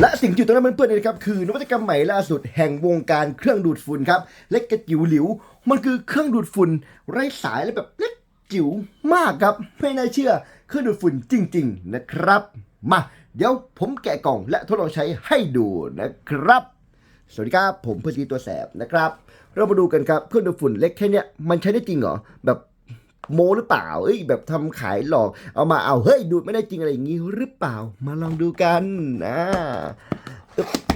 และสิ่งที่อยู่ตรงนั้นเพื่อนๆนะครับคือนวัตกรรมใหม่ล่าสุดแห่งวงการเครื่องดูดฝุ่นครับเล็กกระจิ๋วหลิว มันคือเครื่องดูดฝุ่นไร้สายและแบบเล็กจิ๋วมากครับไม่น่าเชื่อเครื่องดูดฝุ่นจริง ๆนะครับ มาเดี๋ยวผมแกะกล่องและทดลองใช้ให้ดูนะครับ สวัสดีครับผมเพื่อนซีตัวแสบนะครับ เรามาดูกันครับเครื่องดูดฝุ่นเล็กแค่เนี้ยมันใช้ได้จริงเหรอแบบ โมหรือเปล่า เอ้ยแบบทำขายหลอกเอามาเอาเฮ้ยดูดไม่ได้จริงอะไรอย่างงี้หรือเปล่า มาลองดูกันนะ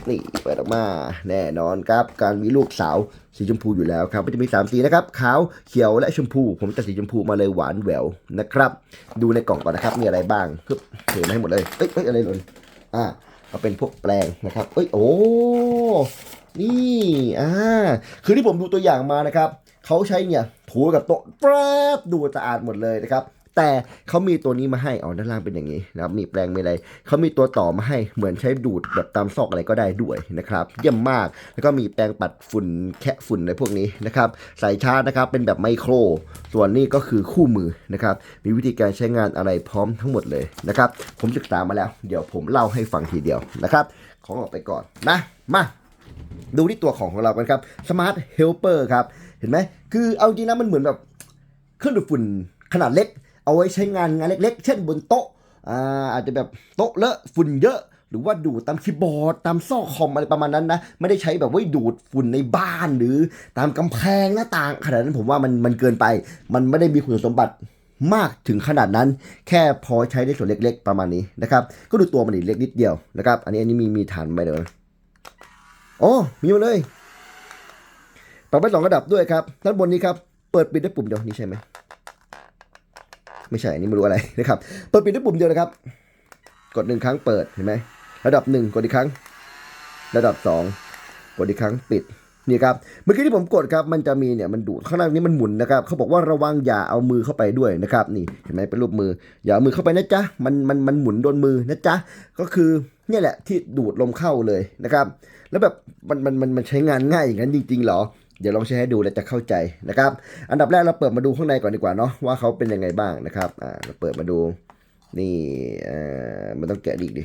นี่เปิดออกมา แน่นอนครับ การมีลูกสาวสีชมพูอยู่แล้วครับมันจะมีสามสีนะครับขาวเขียวและชมพู ผมจะสีชมพูมาเลยหวานแหววนะครับ ดูในกล่องก่อนนะครับมีอะไรบ้างคือเทมาให้หมดเลยเอ้ยเอ้ยอะไรหล่นอ่าเอาเป็นพวกแปลงนะครับ เอ้ยโอ้นี่อ่าคือที่ผมดูตัวอย่างมานะครับ เขาใช้เนี่ยถูกับโต๊ะแป๊บดูสะอาดหมดเลยนะครับแต่เขามีตัวนี้มาให้อ๋อด้านล่างเป็นอย่างนี้นะครับมีแปลงมีอะไรเขามีตัวต่อมาให้เหมือนใช้ดูดแบบตามซอกอะไรก็ได้ด้วยนะครับเยี่ยมมากแล้วก็มีแปรงปัดฝุ่นแคะฝุ่นอะไรพวกนี้นะครับสายชาร์จนะครับเป็นแบบไมโคร ส่วนนี้ก็คือคู่มือนะครับมีวิธีการใช้งานอะไรพร้อมทั้งหมดเลยนะครับผมศึกษามาแล้ว เดี๋ยวผมเล่าให้ฟังทีเดียวนะครับของออกไปก่อนนะมาดูที่ตัวของของเรากันครับ Smart Helper ครับ เห็นไหมคือเอาจริงนะมันเหมือนแบบเครื่องดูดฝุ่นขนาดเล็ก เอาไว้ใช้งานงานเล็ก ๆ เช่นบนโต๊ะอ่าอาจจะแบบโต๊ะเลอะฝุ่นเยอะ หรือว่าดูดตามคีย์บอร์ด ตามซอกคอมอะไรประมาณนั้นนะ ไม่ได้ใช้แบบไว้ดูดฝุ่นในบ้านหรือตามกำแพงหน้าต่างขนาดนั้นผมว่ามันมันเกินไป มันไม่ได้มีคุณสมบัติมากถึงขนาดนั้น แค่พอใช้ได้ส่วนเล็ก ๆ ประมาณนี้นะครับก็ดูตัวมันดิเล็กนิดเดียวนะครับอันนี้อันนี้มีมีฐานไปเดี๋ยวนะอ๋อมีมาเลย ปรับไปสองระดับด้วยครับด้านบนนี้ครับเปิดปิดด้วยปุ่มเดียวนี่ใช่ไหมไม่ใช่นี่ไม่รู้อะไรนะครับเปิดปิดด้วยปุ่มเดียวนะครับ กดหนึ่งครั้งเปิดเห็นไหมระดับหนึ่งกดอีกครั้ง ระดับสองกดอีกครั้งปิดนี่ครับเมื่อกี้ที่ผมกดครับมันจะมีเนี่ยมันดูดข้างล่างนี้มันหมุนนะครับเขาบอกว่าระวังอย่าเอามือเข้าไปด้วยนะครับนี่เห็นไหมเป็นรูปมือ อย่าเอามือเข้าไปนะจ๊ะมันมันมันหมุนโดนมือนะจ๊ะก็คือเนี่ยแหละที่ดูดลมเข้าเลยนะครับ แล้วแบบมันมันมันมันใช้งานง่ายอย่างนั้นจริงๆหรอ เดี๋ยวลองใช้ให้ดูแล้วจะเข้าใจนะครับ อันดับแรกเราเปิดมาดูข้างในก่อนดีกว่าเนาะว่าเขาเป็นยังไงบ้างนะครับอ่าเราเปิดมาดูนี่อ่ามันต้องแกะอีกดิ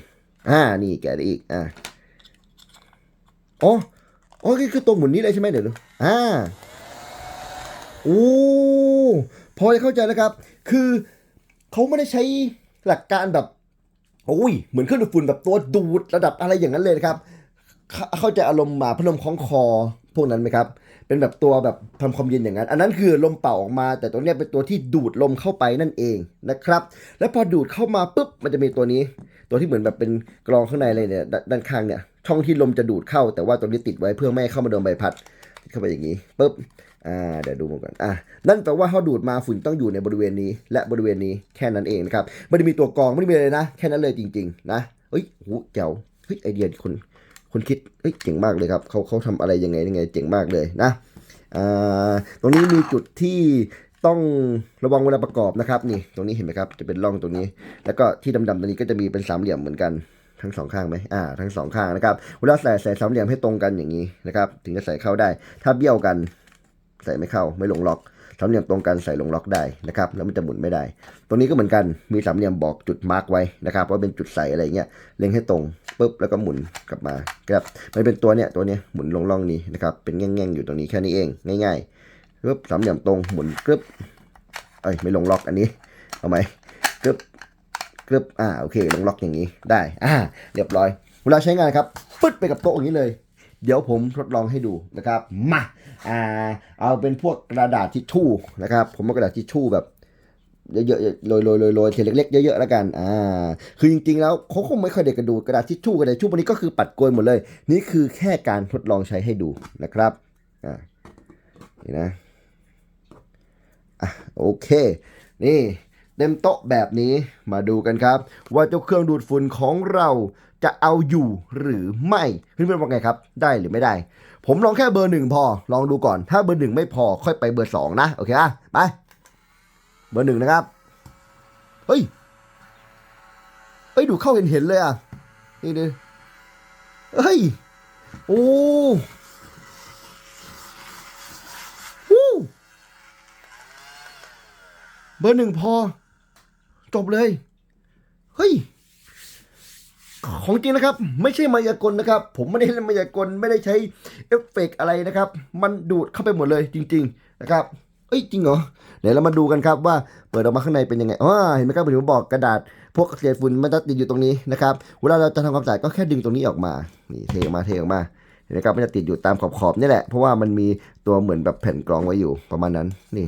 อ่านี่แกะได้อีกอ่าอ๋ออ๋อคือตัวหมุนนี้เลยใช่ไหมเดี๋ยวดูอ่าโอ้พอจะเข้าใจแล้วครับ คือเขาไม่ได้ใช้หลักการแบบโอ้ยเหมือนเครื่องดูดฝุ่นแบบตัวดูดระดับอะไรอย่างนั้นเลยนะครับ เข้าเข้าใจอารมณ์มาพัดลมคล้องคอพวกนั้นไหมครับ เป็นแบบตัวแบบทำความเย็นอย่างนั้น อันนั้นคือลมเป่าออกมา แต่ตัวเนี้ยเป็นตัวที่ดูดลมเข้าไปนั่นเองนะครับ แล้วพอดูดเข้ามาปุ๊บมันจะมีตัวนี้ ตัวที่เหมือนแบบเป็นกรองข้างในเลยเนี่ยด้านข้างเนี่ยช่องที่ลมจะดูดเข้า แต่ว่าตัวนี้ติดไว้เพื่อไม่ให้เข้ามาโดนใบพัดเข้าไปอย่างนี้ปุ๊บอ่าเดี๋ยวดูมันก่อนอ่านั่นแปลว่าเขาดูดมาฝุ่นต้องอยู่ในบริเวณนี้ และบริเวณนี้แค่นั้นเองนะครับไม่ได้มีตัวกรองไม่ได้มีอะไรนะ แค่นั้นเลยจริง ๆ นะเฮ้ยโหแจ๋วเฮ้ยไอเดียคน คนคิดเฮ้ยเจ๋งมากเลยครับเขาเขาทำอะไรยังไงยังไงเจ๋งมากเลยนะตรงนี้มีจุดที่ต้องระวังเวลาประกอบนะครับนี่ตรงนี้เห็นไหมครับจะเป็นร่องตรงนี้ แล้วก็ที่ดำๆตรงนี้ก็จะมีเป็นสามเหลี่ยมเหมือนกันทั้งสองข้างไหมอ่า ทั้งสองข้างนะครับ เวลาใส่ใส่สามเหลี่ยมให้ตรงกันอย่างนี้นะครับ ถึงจะใส่เข้าได้ ถ้าเบี้ยวกัน ใส่ไม่เข้าไม่ลงล็อก สามเหลี่ยมตรงกันใส่ลงล็อกได้นะครับแล้วมันจะหมุนไม่ได้ ตรงนี้ก็เหมือนกันมีสามเหลี่ยมบอกจุดมาร์กไว้นะครับว่าเป็นจุดใส่อะไรเงี้ยเล็งให้ตรงปุ๊บแล้วก็หมุนกลับมาครับมันเป็นตัวเนี้ยตัวเนี้ยหมุนลงร่องนี้นะครับเป็นแง่งๆอยู่ตรงนี้แค่นี้เองง่ายๆปุ๊บสามเหลี่ยมตรงหมุนกรึบเอ้ยไม่ลงล็อกอันนี้เอาไหมกรึบกรึบอ่าโอเคลงล็อกอย่างนี้ได้อ่าเรียบร้อยเวลาใช้งานครับปึ๊ดไปกับโต๊ะอย่างนี้เลย เดี๋ยวผมทดลองให้ดูนะครับมาอ่าเอาเป็นพวกกระดาษทิชชู่นะครับ ผมเอากระดาษทิชชู่แบบเยอะๆโรยโรยโรยโรยทีเล็กๆ เยอะๆแล้วกัน อ่า คือจริงๆ แล้วเขาคงไม่ค่อยเด็กกระดูกระดาษทิชชู่กระดาษทิชชู่พวกนี้ก็คือปัดโกยหมดเลย นี่คือแค่การทดลองใช้ให้ดูนะครับ อ่า นี่นะ อะโอเค นี่ เต็มโต๊ะแบบนี้มาดูกันครับ ว่าเจ้าเครื่องดูดฝุ่นของเราจะเอาอยู่หรือไม่เพื่อนๆว่าไงครับ ได้หรือไม่ได้ ผมลองแค่เบอร์หนึ่งพอ ลองดูก่อนถ้าเบอร์หนึ่งไม่พอค่อยไปเบอร์สองนะ โอเคอะไปเบอร์หนึ่งนะครับ เฮ้ยเฮ้ยดูเข้าเห็นเห็นเลยอะนี่ดูเฮ้ยโอ้เบอร์หนึ่งพอ จบเลย เฮ้ย ของจริงนะครับ ไม่ใช่มายากลนะครับ ผมไม่ได้เล่นมายากลไม่ได้ใช้เอฟเฟกต์อะไรนะครับ มันดูดเข้าไปหมดเลยจริง ๆ นะครับเอ้ยจริงเหรอเดี๋ยวเรามาดูกันครับว่าเปิดออกมาข้างในเป็นยังไงอ๋อเห็นไหมครับผมบอกกระดาษ พวกเศษฝุ่นมันจะติดอยู่ตรงนี้นะครับเวลาเราจะทำความสะอาดก็แค่ดึงตรงนี้ออกมานี่เทออกมาเทออกมาเห็นไหมครับมันจะติดอยู่ตามขอบๆนี่แหละเพราะว่ามันมีตัวเหมือนแบบแผ่นกรองไว้อยู่ประมาณนั้นนี่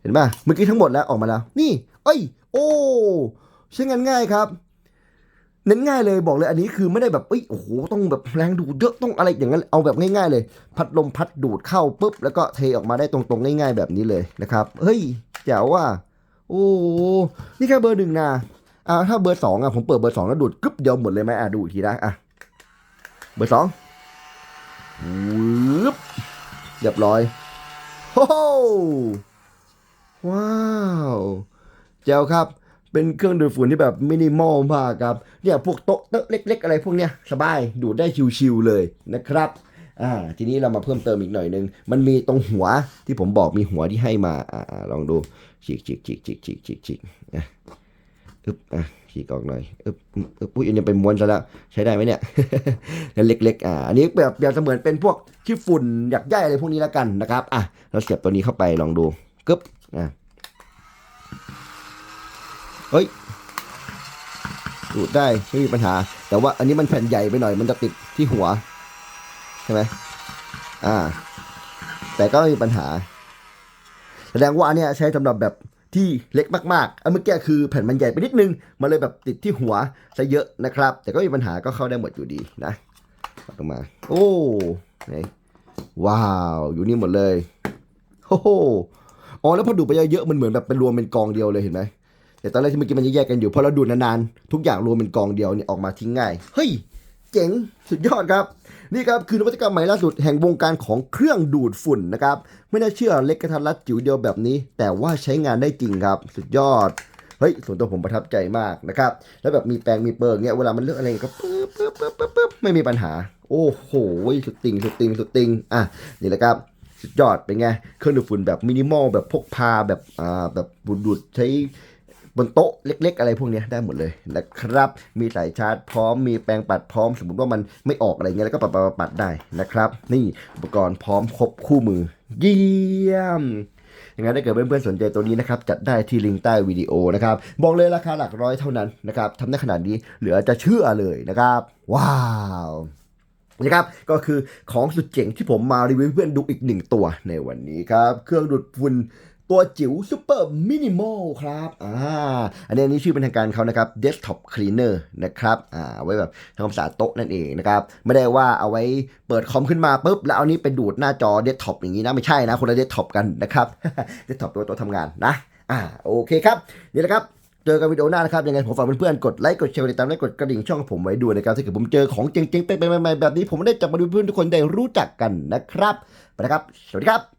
เห็นป่ะเมื่อกี้ทั้งหมดแล้วออกมาแล้ว นี่ เอ้ย โอ้ ใช้งานง่ายครับ เน้นง่ายเลยบอกเลยอันนี้คือไม่ได้แบบเอ้ยโอ้โหต้องแบบแรงดูดเยอะต้องอะไรอย่างนั้นเอาแบบง่ายๆเลย พัดลมพัดดูดเข้าปุ๊บแล้วก็เทออกมาได้ตรงๆง่าย ๆ แบบนี้เลยนะครับ เฮ้ยแจ๋วว่ะโอ้นี่แค่เบอร์หนึ่งนะอ่าถ้าเบอร์สองอะผมเปิดเบอร์สองแล้วดูดกึ๊บเดียวหมดเลยไหมอะดูอีกทีนะอะเบอร์สองวึบเรียบร้อยโอ้โหว้าว แจ๋วครับ เป็นเครื่องดูดฝุ่นที่แบบมินิมอลมากครับ เนี่ยพวกโต๊ะโต๊ะเล็ก ๆ อะไรพวกเนี้ยสบายดูดได้ชิวๆเลยนะครับอ่าทีนี้เรามาเพิ่มเติมอีกหน่อยนึง มันมีตรงหัวที่ผมบอกมีหัวที่ให้มาอ่าลองดูฉีกฉีกฉีกฉีกฉีกฉีกฉีกอะอึ๊บอะฉีกออกหน่อยอึ๊บอึ๊บอุ้ยอันนี้เป็นม้วนซะแล้วใช้ได้ไหมเนี่ยแล้วเล็ก ๆ อ่าอันนี้แบบแบบเสมือนเป็นพวกขี้ฝุ่นหยักใยอะไรพวกนี้แล้วกันนะครับอะเราเสียบตัวนี้เข้าไปลองดูกึ๊บอะ ฮ้ยดูดได้ไม่มีปัญหา แต่ว่าอันนี้มันแผ่นใหญ่ไปหน่อย มันจะติดที่หัว ใช่ไหมอ่า แต่ก็ไม่มีปัญหา แสดงว่าอันเนี้ยใช้สำหรับแบบที่เล็กมากๆอันเมื่อกี้คือแผ่นมันใหญ่ไปนิดนึง มันเลยแบบติดที่หัวซะเยอะนะครับ แต่ก็มีปัญหาก็เข้าได้หมดอยู่ดีนะปัดออกมา โอ้ไหนว้าว อยู่นี่หมดเลยโอ้โหอ๋อแล้วพอดูดไปเยอะๆมันเหมือนแบบเป็นรวมเป็นกองเดียวเลยเห็นไหม แต่ตอนแรกที่เมื่อกี้มันแยกกันอยู่พอเราดูดนานๆทุกอย่างรวมเป็นกองเดียวเนี่ยออกมาทิ้งง่ายเฮ้ยเจ๋งสุดยอดครับ นี่ครับ คือนวัตกรรมใหม่ล่าสุดแห่งวงการของเครื่องดูดฝุ่นนะครับ ไม่น่าเชื่อเล็กกระทัดรัดจิ๋วเดียวแบบนี้ แต่ว่าใช้งานได้จริงครับ สุดยอดเฮ้ยส่วนตัวผมประทับใจมากนะครับ แล้วแบบมีแปรงมีเปิงเนี่ยเวลามันเลือกอะไรก็ปึ๊บปึ๊บปึ๊บปึ๊บปึ๊บไม่มีปัญหา โอ้โหสุดติงสุดติงสุดติงอะนี่แหละครับสุดยอดเป็นไงเครื่องดูดฝุ่นแบบมินิมอลแบบพกพาแบบอ่าแบบดูดใช้ บนโต๊ะเล็ก ๆ อะไรพวกนี้ได้หมดเลยนะครับ มีสายชาร์จพร้อมมีแปรงปัดพร้อม สมมติว่ามันไม่ออกอะไรเงี้ยแล้วก็ปัดปัดปัดได้นะครับ นี่อุปกรณ์พร้อมครบคู่มือ เยี่ยมย่างนั้นถ้าเกิดเพื่อนๆสนใจตัวนี้นะครับ จัดได้ที่ลิงก์ใต้วิดีโอนะครับ บอกเลยราคาหลักร้อยเท่านั้นนะครับทำได้ขนาดนี้เหลือจะเชื่อเลยนะครับ ว้าวนะครับก็คือของสุดเจ๋งที่ผมมารีวิวเพื่อนดูอีกหนึ่งตัวในวันนี้ครับ เครื่องดูดฝุ่น ตัวจิ๋วซูเปอร์มินิมอลครับอ่าอันนี้อันนี้ชื่อเป็นทางการเขานะครับ Desktop Cleaner นะครับอ่าไว้แบบทำความสะอาดโต๊ะนั่นเองนะครับ ไม่ได้ว่าเอาไว้เปิดคอมขึ้นมาปุ๊บ แล้วเอานี้ไปดูดหน้าจอเดสก์ท็อปอย่างนี้นะ ไม่ใช่นะ คนละเดสก์ท็อปกันนะครับเดสก์ท็อปตัวโต๊ะทำงานนะอ่าโอเคครับนี่แหละครับเจอกันวิดีโอหน้านะครับ ยังไงผมฝากเพื่อนๆ กดไลค์กดแชร์กดติดตามและกดกระดิ่งช่องผมไว้ด้วยนะครับถ้าเกิดผมเจอของเจ๋งๆไปๆใหม่ๆแบบนี้ ผมได้จับมาดูเพื่อนทุกคนได้รู้จักกันนะครับ ไปนะครับ สวัสดีครับ